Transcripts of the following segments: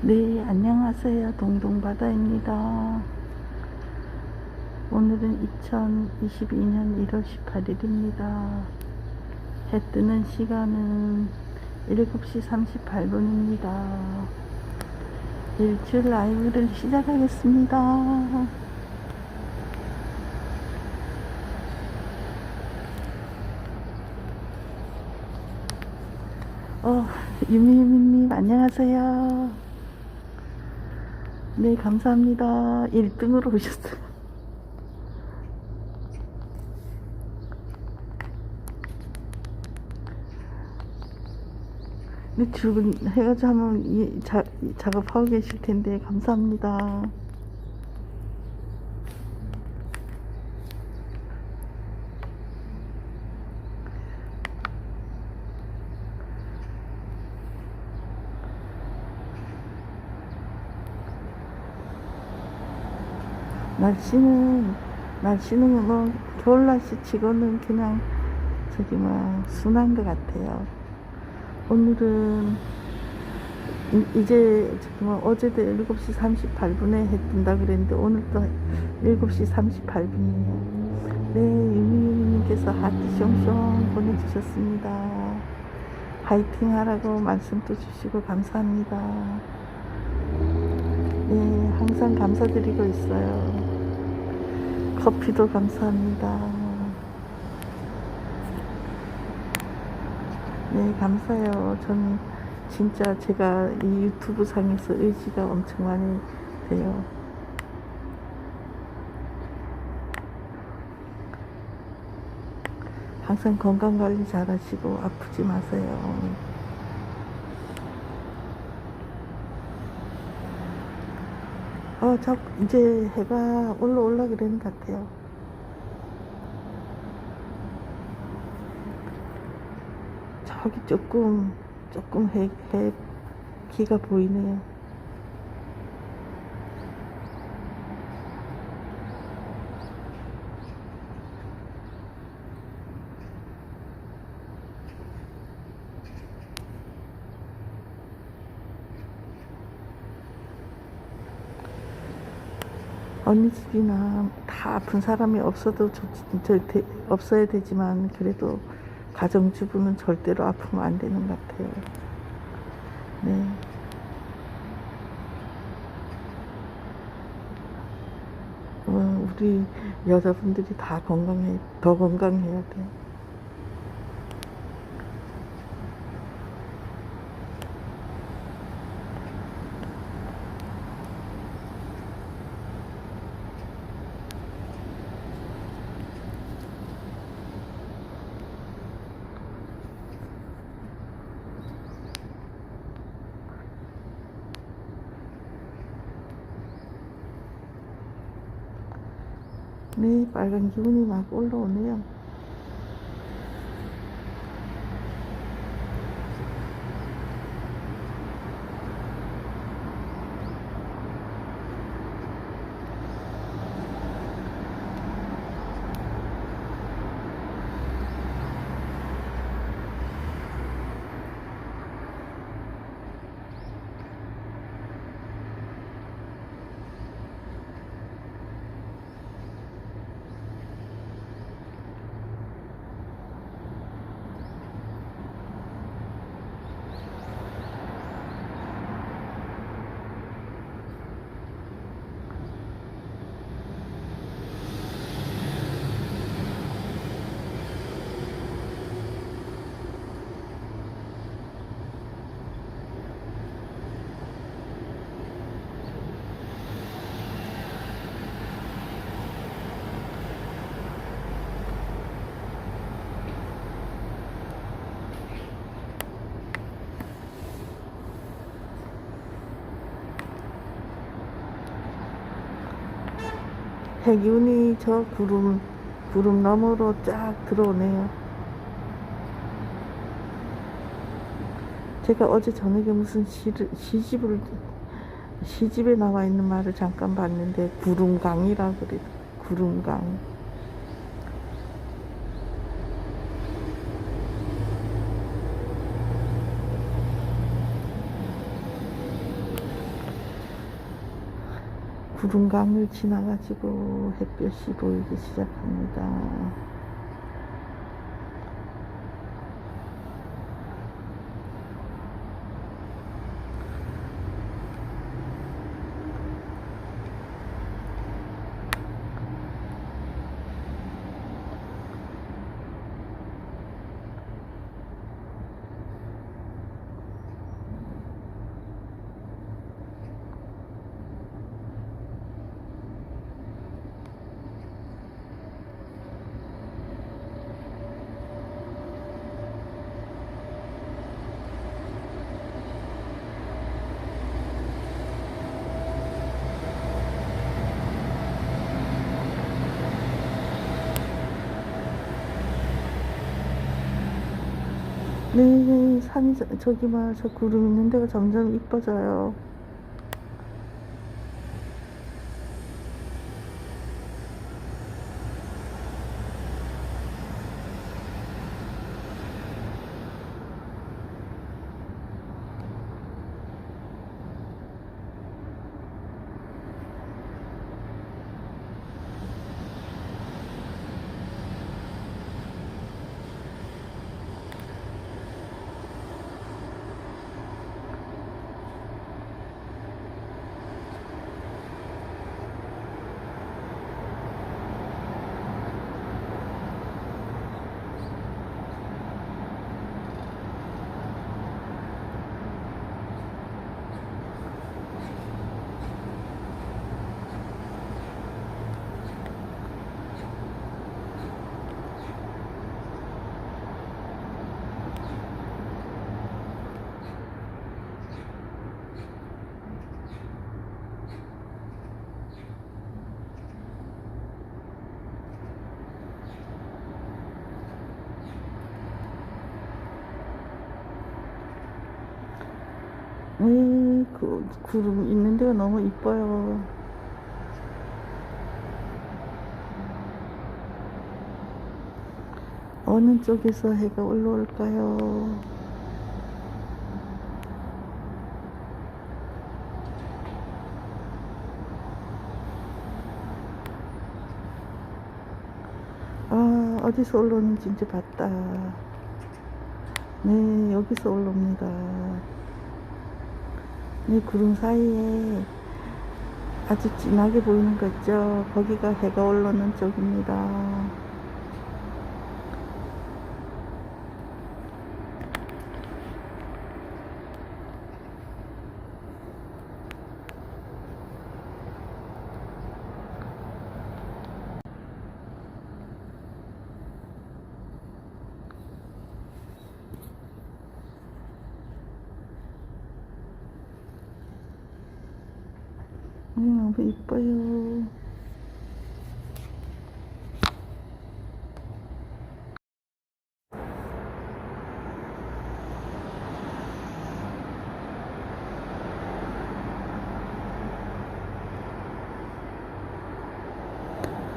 네, 안녕하세요. 동동바다입니다. 오늘은 2022년 1월 18일입니다. 해 뜨는 시간은 7시 38분입니다. 일주일 라이브를 시작하겠습니다. 어, 유미유미님, 안녕하세요. 네, 감사합니다. 1등으로 오셨어요. 네, 출근해가지고 하면 작업하고 계실 텐데, 감사합니다. 날씨는 날씨는 뭐 겨울 날씨 치고는 그냥 저기 뭐 순한 것 같아요. 오늘은 이- 이제 뭐 어제도 7시 38분에 해 뜬다 그랬는데 오늘도 7시 38분이에요. 네, 유미유미님께서 하트 숑숑 보내주셨습니다. 파이팅 하라고 말씀도 주시고 감사합니다. 네, 항상 감사드리고 있어요. 커피도 감사합니다. 네, 감사해요. 저는 진짜 제가 이 유튜브 상에서 의지가 엄청 많이 돼요. 항상 건강 관리 잘 하시고 아프지 마세요. 어, 저 이제 해가 올라 올라 그러는 것 같아요. 저기 조금 조금 해, 해 기가 보이네요. 언니 집이나 다 아픈 사람이 없어도 되, 없어야 되지만 그래도 가정주부는 절대로 아프면 안 되는 것 같아요. 네. 어, 우리 여자분들이 다 건강해, 더 건강해야 돼. 네, 빨간 기운이 막 올라오네요. 해기운이 저 구름, 구름 너머로 쫙 들어오네요. 제가 어제 저녁에 무슨 시를, 시집을, 시집에 나와 있는 말을 잠깐 봤는데, 구름강이라 그래. 구름강. 구름강을 지나가지고 햇볕이 보이기 시작합니다. 네, 저- 저기 막 저 구름 있는 데가 점점 이뻐져요. 네, 그 구름 있는 데가 너무 이뻐요. 어느 쪽에서 해가 올라올까요? 아, 어디서 올라오는지 이제 봤다. 네, 여기서 올라옵니다. 네, 구름 사이에 아주 진하게 보이는 거 있죠? 거기가 해가 올라오는 쪽입니다. 네, 너무 이뻐요.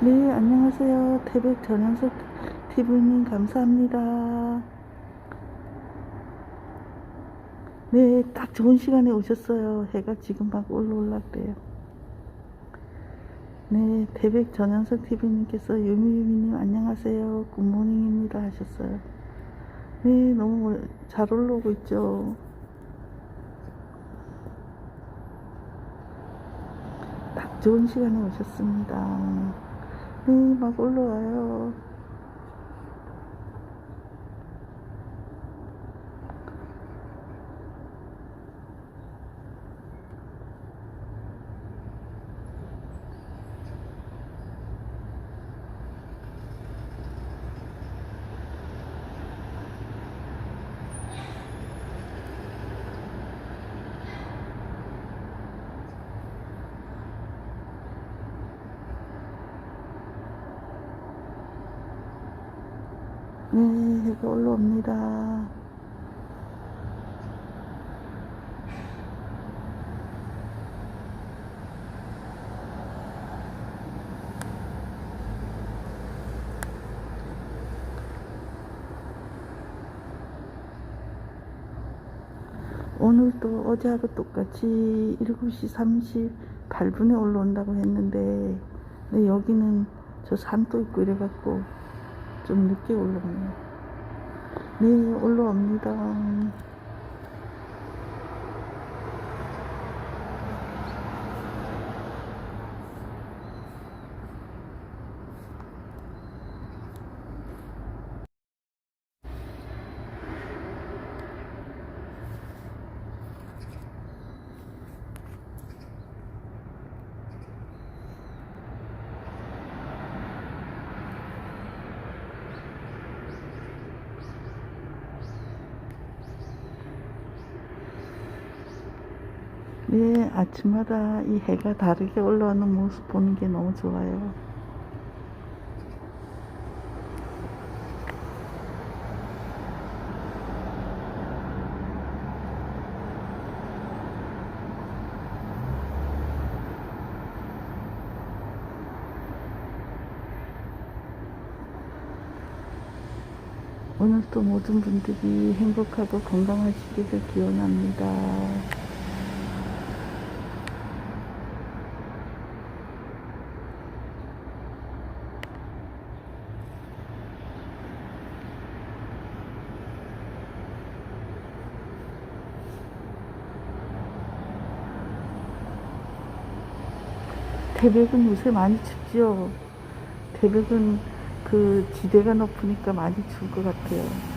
네, 안녕하세요. 태백 전현석 TV님 감사합니다. 네, 딱 좋은 시간에 오셨어요. 해가 지금 막 올라올랐대요. 네, 태백 전현석 TV님께서 유미유미님 안녕하세요. 굿모닝입니다 하셨어요. 네, 너무 잘 올라오고 있죠. 딱 좋은 시간에 오셨습니다. 네, 막 올라와요. 네, 해가 올라옵니다. 오늘도 어제하고 똑같이 7시 8분에 올라온다고 했는데 네, 여기는 저 산도 있고 이래갖고 좀 늦게 올라오네요. 네, 올라옵니다. 네, 아침마다 이 해가 다르게 올라오는 모습 보는 게 너무 좋아요. 오늘도 모든 분들이 행복하고 건강하시기를 기원합니다. 태백은 요새 많이 춥죠. 태백은 그 지대가 높으니까 많이 추울 것 같아요.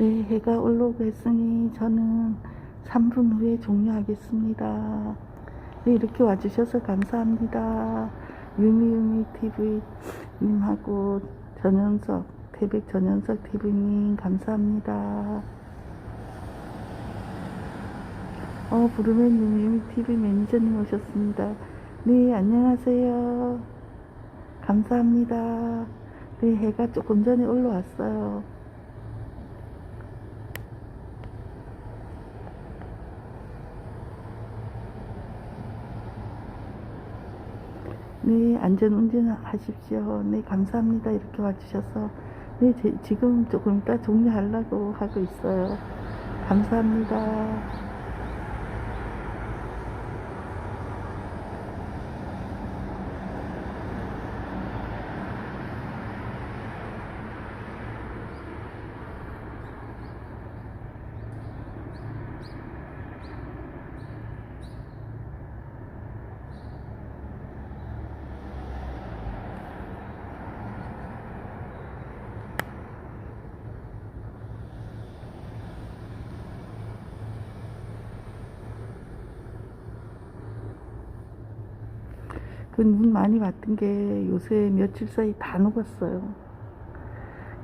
네, 해가 올라오고 했으니 저는 3분 후에 종료하겠습니다. 네, 이렇게 와주셔서 감사합니다. 유미유미 TV님하고 전현석, 태백 전현석 TV님 감사합니다. 어, 부르면 유미유미 TV 매니저님 오셨습니다. 네, 안녕하세요. 감사합니다. 네, 해가 조금 전에 올라왔어요. 네, 안전 운전하십시오. 네, 감사합니다. 이렇게 와주셔서. 네, 제- 지금 조금 이따 종료하려고 하고 있어요. 감사합니다. 그 눈 많이 왔던 게 요새 며칠 사이 다 녹았어요.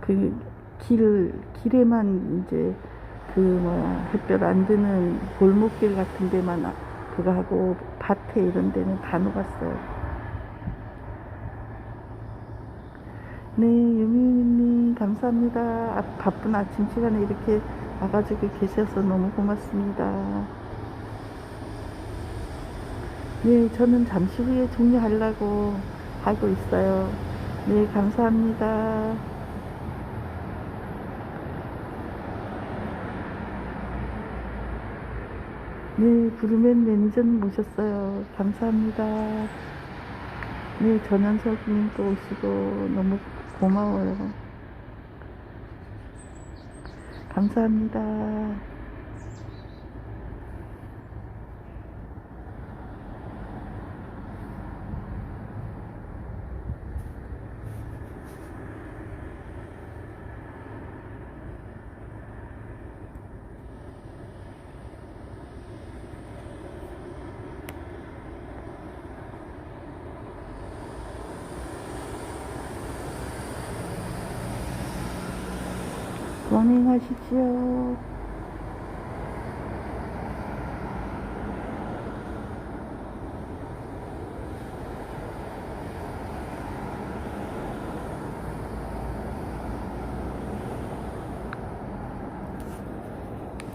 그 길, 길에만 이제 그 뭐야, 햇볕 안 드는 골목길 같은 데만 아- 그거 하고 밭에 이런 데는 다 녹았어요. 네, 유미님 감사합니다. 아, 바쁜 아침 시간에 이렇게 와가지고 계셔서 너무 고맙습니다. 네, 저는 잠시 후에 종료하려고 하고 있어요. 네, 감사합니다. 네, 부르맨 매니저님 모셨어요. 감사합니다. 네, 전현석님 또 오시고 너무 고마워요. 감사합니다. 건행하십시오.